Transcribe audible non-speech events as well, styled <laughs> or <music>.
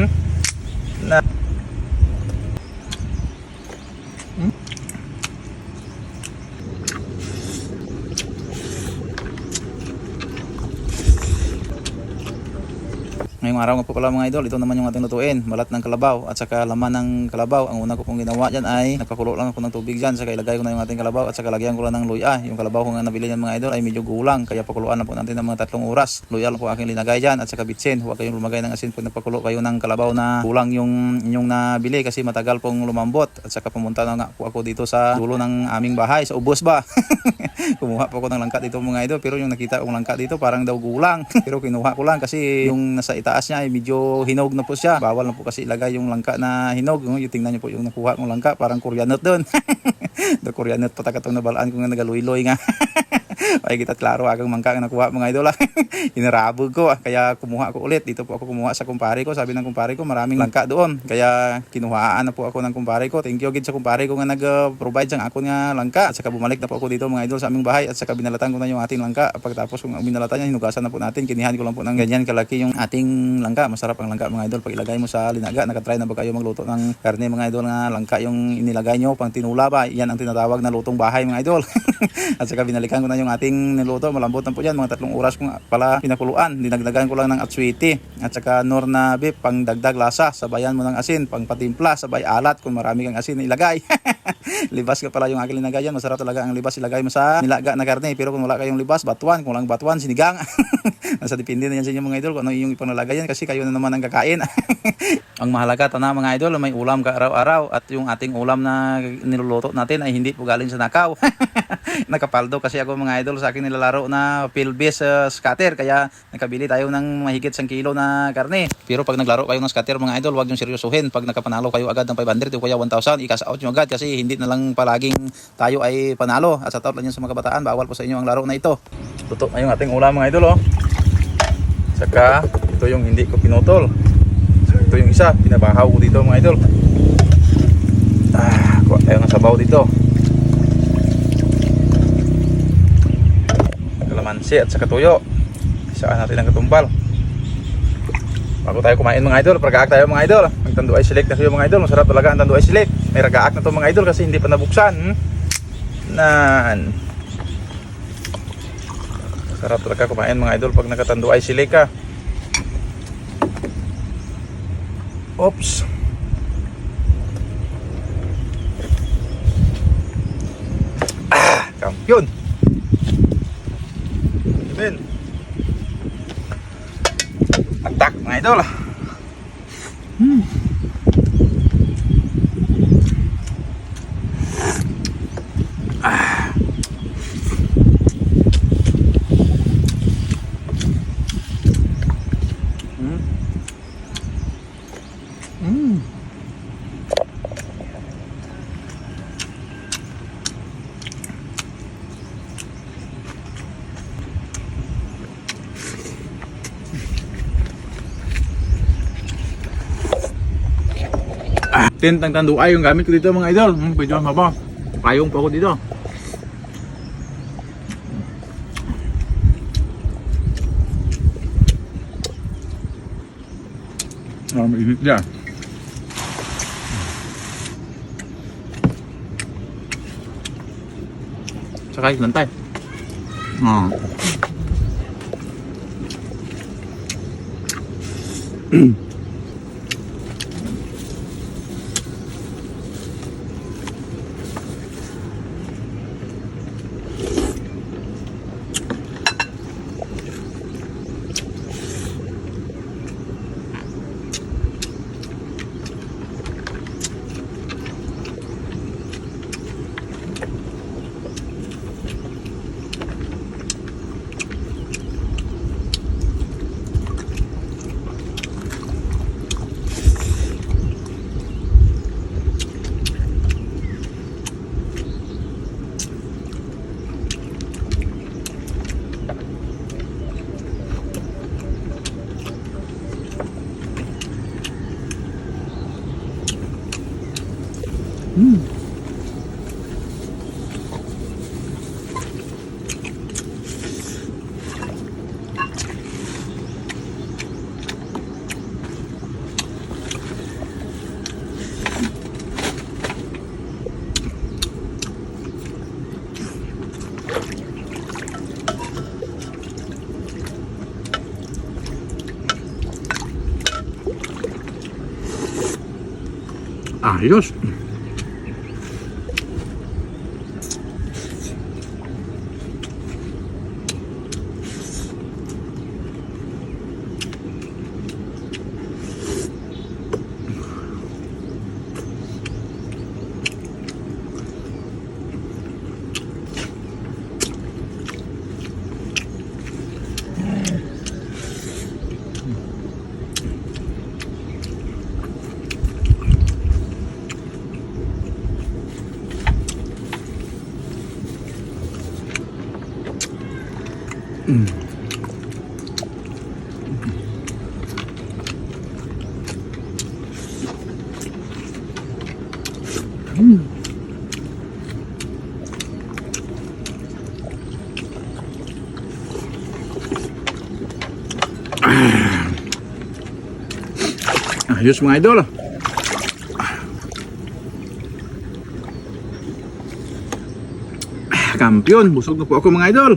Hmm? Na Ngayong araw nga po pala mga idol, ito naman yung ating lutuin. Balat ng kalabaw at saka laman ng kalabaw. Ang una ko pong ginawa dyan ay nagpakulo lang ako ng tubig dyan. Saka ilagay ko na yung ating kalabaw at saka lagyan ko lang ng luya. Yung kalabaw ko nga nabili yan mga idol ay medyo gulang. Kaya pakuluan na po natin ng mga tatlong oras. Luya lang po aking linagay dyan at saka bitsin. Huwag kayong lumagay ng asin pag nagpakulo kayo ng kalabaw na kulang yung inyong nabili kasi matagal pong lumambot. At saka pumunta na nga po ako dito sa dulo ng aming bahay, sa ubos ba? <laughs> Kumuha po ako ng langka dito mga idol pero yung nakita kong langka dito parang daw gulang. <laughs> pero kinuha ko lang kasi yung nasa itaas niya ay medyo hinog na po siya. Bawal na po kasi ilagay yung langka na hinog. Yung tingnan niyo po yung nakuha kong langka parang kuryanot doon. Do <laughs> kuryanot pa takatong nabalaan ko nga nagaluy-luy nga. <laughs> ay kita klaro agang mangka nga nakuha mga idol. <laughs> Inarabog ko ah. kaya kumuha ko ulit. Dito po ako kumuha sa kumpare ko. Sabi ng kumpare ko maraming langka doon. Kaya kinuhaan na po ako ng kumpare ko. Thank you gid sa kumpare ko nga nag-provide sang ako nga langka. At saka bumalik na po ako dito mga idol sa aming bahay at saka binalatan ko na yung ating langka. Pagkatapos kung binalatan niya, hinugasan na po natin. Kinihan ko lang po ng ganyan kalaki yung ating langka. Masarap ang langka mga idol. Pag ilagay mo sa linaga, nakatry na ba kayo magluto ng karne mga idol nga langka yung inilagay nyo pang tinula ba? Yan ang tinatawag na lutong bahay mga idol. <laughs> at saka binalikan ko na yung ating niluto. Malambot na po yan. Mga tatlong oras ko nga pala pinakuluan. Dinagdagan ko lang ng atswiti. At saka nor na beef pang dagdag lasa. Sabayan mo ng asin. Pang patimpla. Sabay alat kung marami kang asin ilagay. <laughs> <laughs> libas ka pala yung aking linagay yan. Masarap talaga ang libas ilagay mo sa nilaga na karne. Pero kung wala kayong libas, batuan. Kung lang batuan, sinigang. <laughs> Nasa depende na yan sa inyo mga idol kung ano yung ipanalagay yan kasi kayo na naman ang kakain. <laughs> ang mahalaga tana mga idol, may ulam ka araw-araw at yung ating ulam na niluluto natin ay hindi po galing sa nakaw. Nakapaldo kasi ako mga idol sa akin nilalaro na pilbis uh, scatter kaya nakabili tayo ng mahigit 1 kilo na karne. Pero pag naglaro kayo ng scatter mga idol, huwag yung seryosohin. Pag nakapanalo kayo agad ng 500 o kaya 1,000, ikas out nyo agad kasi hindi na lang palaging tayo ay panalo. At sa taot lang yun sa mga kabataan, bawal po sa inyo ang laro na ito. Tutok na yung ating ulam mga idol oh. Saka ito yung hindi ko pinutol. Ito yung isa, pinabahaw ko dito mga idol. Ah, kuha tayo ng sabaw dito. Kalamansi at saka tuyo. Isaan natin ang katumbal. Bago tayo kumain mga idol, ragaak tayo mga idol. Ang tando ay select na kayo mga idol. Masarap talaga ang tando ay select. May ragaak na to mga idol kasi hindi pa nabuksan. Nan. Sarap talaga kumain mga idol pag nakatando ay sili ka. Oops. Ah, kampiyon. Ben. Atak mga idol. Hmm. Mm. Ah, tintang tanduay yung gamit ko dito mga idol. Hmm, pwede mo ba? Payong pa ako dito. 高いなんたいうん Mm-hmm. Adiós. Ah. <clears throat> Ayos. Ayos mga idol. Kampiyon, busog na po ako mga idol.